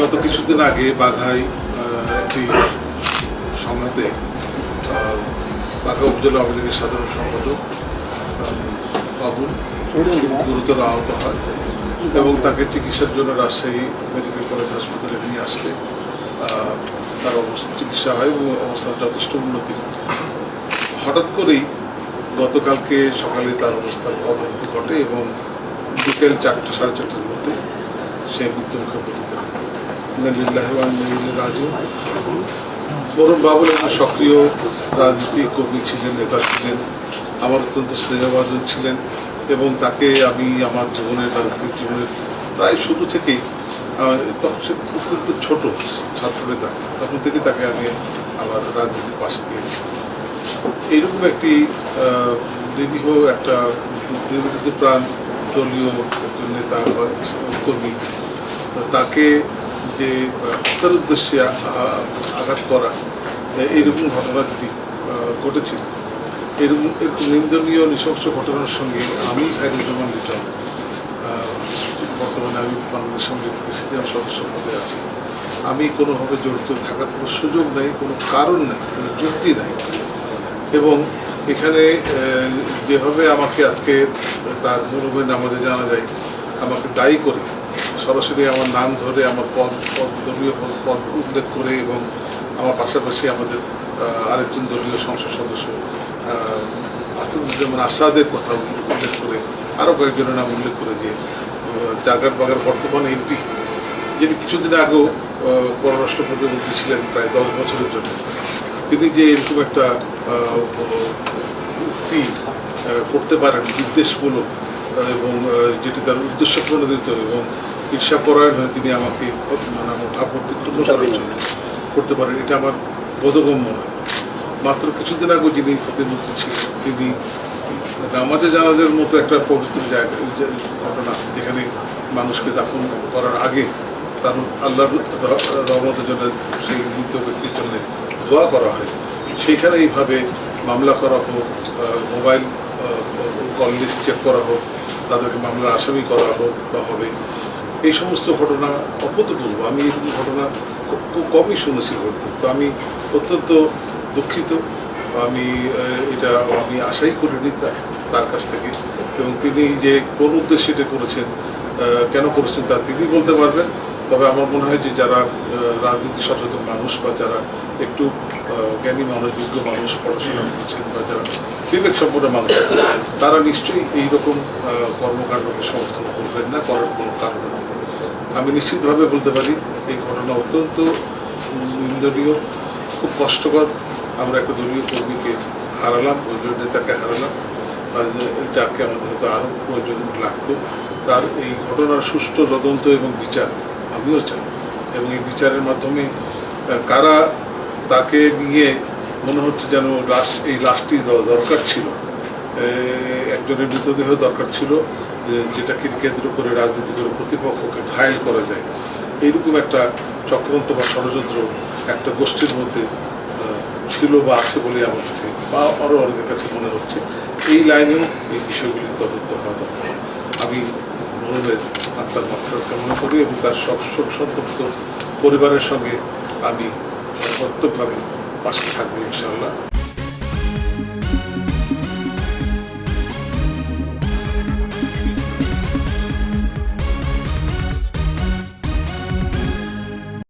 গত কিছুদিন আগে বাঘাই একটি সংঘাতে বাঘা উপজেলা আওয়ামী লীগের সাধারণ সম্পাদক বাবুল গুরুতর আহত হয় এবং তাকে চিকিৎসার জন্য রাজশাহী মেডিকেল কলেজ হাসপাতালে নিয়ে আসলে তার অবস্থা, চিকিৎসা হয় এবং অবস্থার যথেষ্ট উন্নতি ঘটে। হঠাৎ করেই গতকালকে সকালে তার অবস্থার অবনতি ঘটে এবং বিকেল চারটে, সাড়ে চারটের মধ্যে সে মৃত্যুমুখে পতিত রাজিউন। বরুণ বাবুল একজন সক্রিয় রাজনীতিক কর্মী ছিলেন, নেতা ছিলেন, আমার অত্যন্ত স্নেহভাজন ছিলেন এবং তাকে আমি আমার জীবনের রাজনৈতিক জীবনের প্রায় শুরু থেকেই তখন সে অত্যন্ত ছোট ছাত্র নেতা, তখন থেকে তাকে আমি আমার রাজনীতির পাশে পেয়েছি। এইরকম একটি নিরীহ একটা নিবেদিত প্রাণ দলীয় একজন নেতা বা কর্মী, তাকে যে হত্যার উদ্দেশ্যে আঘাত করা এ- এইরকম ঘটনা আহ, ঘটেছিল এরকম এরকম নিন্দনীয় নৃশংস ঘটনার সঙ্গে আমি খায়রুজ্জামান লিটন বর্তমানে আমি বাংলাদেশ সঙ্গে প্রেসিডেন্ট সদস্য পদে আছি। আমি কোনোভাবে জড়িত থাকার কোনো সুযোগ নেই কোনো কারণ নেই কোনো যুক্তি নাই। এবং এখানে যেভাবে আমাকে আজকে তার মরুমের নামাজে জানা যায় আমাকে দায়ী করে সরাসরি আমার নাম ধরে আমার পদ পদ দলীয় পদ পদ উল্লেখ করে এবং আমার পাশাপাশি আমাদের আরেকজন দলীয় সংসদ সদস্য আসাদুজ্জামান আসাদের কথা উল্লেখ করে আরও কয়েকজনের নাম উল্লেখ করে যে জাগার বাগার বর্তমান এমপি, যিনি কিছুদিন আগেও পররাষ্ট্র প্রতিমন্ত্রী ছিলেন প্রায় দশ বছরের জন্য। তিনি যে এরকম একটা উক্তি করতে পারেন বিদ্বেষমূলক এবং যেটি তার উদ্দেশ্য প্রণোদিত এবং ঈর্ষাপরায়ণ হয়ে তিনি আমাকে মানে ভাবমূর্তি ক্ষুণ্ণ করার জন্য করতে পারেন। এটা আমার বোধগম্য নয়। মাত্র কিছুদিন আগে যিনি প্রতিমন্ত্রী ছিলেন, তিনি নামাজে জানাজের মতো একটা পবিত্র জায়গা ঘটনা যেখানে মানুষকে দাফন করার আগে তার আল্লাহর রহমতের জন্য সেই মৃত ব্যক্তির জন্য দোয়া করা হয়। সেইখানে এইভাবে মামলা করা হোক মোবাইল কল লিস্ট চেক করা হোক, তাদেরকে মামলার আসামি করা হোক বা হবে। এই সমস্ত ঘটনা অভূতপূর্ব আমি এরকম ঘটনা খুব কমই শুনেছি ঘটতে তো আমি অত্যন্ত দুঃখিত। আমি এটা আমি আশাই করিনি তার কাছ থেকে। এবং তিনি যে কোন উদ্দেশ্যে এটা করেছেন কেন করেছেন তা তিনি বলতে পারবেন। তবে আমার মনে হয় যে যারা রাজনীতি সচেতন মানুষ বা যারা একটু জ্ঞানী মানুষ, যোগ্য মানুষ, পড়াশোনা করছেন বা যারা বিবেক সম্পন্ন মানুষ, তারা নিশ্চয়ই এইরকম কর্মকাণ্ডকে সমর্থন করবেন না, করার কোনো কারণ আমি নিশ্চিতভাবে বলতে পারি, এই ঘটনা অত্যন্ত নিন্দনীয়, খুব কষ্টকর। আমরা একটা দলীয় কর্মীকে হারালাম, দলীয় নেতাকে হারালাম যাকে আমাদের হয়তো আরও প্রয়োজন লাগতো। তার এই ঘটনার সুষ্ঠু তদন্ত এবং বিচার আমিও চাই। এবং এই বিচারের মাধ্যমে কারা তাকে নিয়ে মনে হচ্ছে যেন লাস্ট এই লাস্টটি দরকার ছিল একজনের মৃতদেহ দরকার ছিল যেটাকে কেন্দ্র করে রাজনীতি করে প্রতিপক্ষকে ঘায়েল করা যায়। এইরকম একটা চক্রান্ত বা ষড়যন্ত্র একটা গোষ্ঠীর মধ্যে ছিল বা আছে বলে আমার কাছে, বা আরও অনেকের কাছে মনে হচ্ছে। এই লাইনেও এই বিষয়গুলি তদন্ত হওয়া দরকার। আমি মনোনের আত্মার মাত্রা কামনা করি এবং তার সব সন্তপ্ত পরিবারের সঙ্গে আমি সর্বাত্মকভাবে পাশে থাকব, ইনশাআল্লাহ।